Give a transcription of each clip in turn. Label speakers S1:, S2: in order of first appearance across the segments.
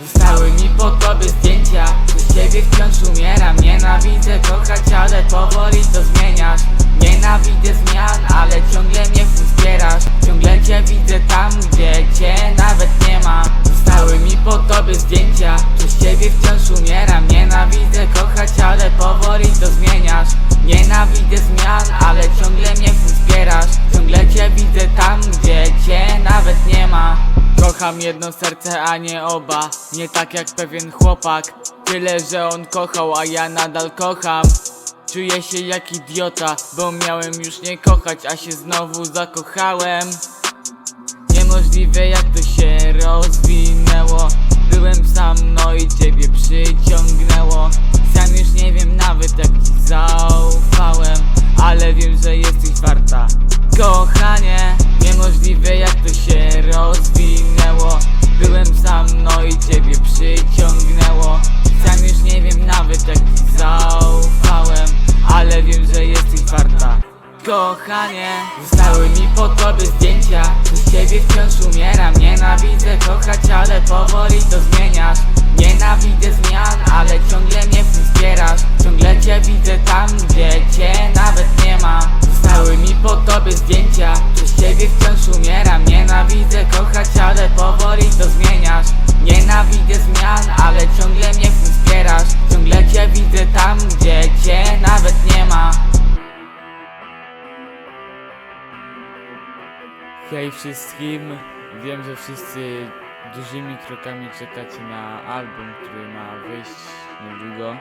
S1: Zostały mi po tobie zdjęcia Przez ciebie wciąż umieram Nienawidzę kochać, ale powoli to zmieniasz. Nienawidzę zmian, ale ciągle mnie wspierasz. Ciągle cię widzę tam, gdzie cię nawet nie ma. Zostały mi po tobie zdjęcia Przez ciebie wciąż umieram Nienawidzę kochać, ale powoli to zmieniasz. Nienawidzę zmian, ale ciągle mnie Kocham jedno serce, a nie oba. Nie tak jak pewien chłopak. Tyle, że on kochał, a ja nadal kocham. Czuję się jak idiota Bo miałem już nie kochać, a się znowu zakochałem. Niemożliwe jak to się rozwinęło. Byłem sam, no i ciebie przyciągnęło. Sam już nie wiem nawet jak ci zaufałem Ale wiem, że jesteś warta. Kochanie, Kochanie, zostały mi po tobie zdjęcia. Przez ciebie wciąż umieram. Nienawidzę kochać, ale powoli to zmieniasz. Nienawidzę zmian, ale ciągle mnie wspierasz. Ciągle cię widzę tam, gdzie cię nawet nie ma. Zostały mi po tobie zdjęcia. Przez ciebie wciąż umieram. Nienawidzę kochać, ale powoli Hej wszystkim, wiem, że wszyscy dużymi krokami czekacie na album, który ma wyjść niedługo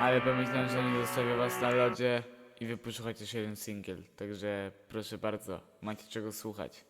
S1: Ale pomyślałem, że nie zostawię was na lodzie i wypuszczę chociaż jeden singiel. Także proszę bardzo, macie czego słuchać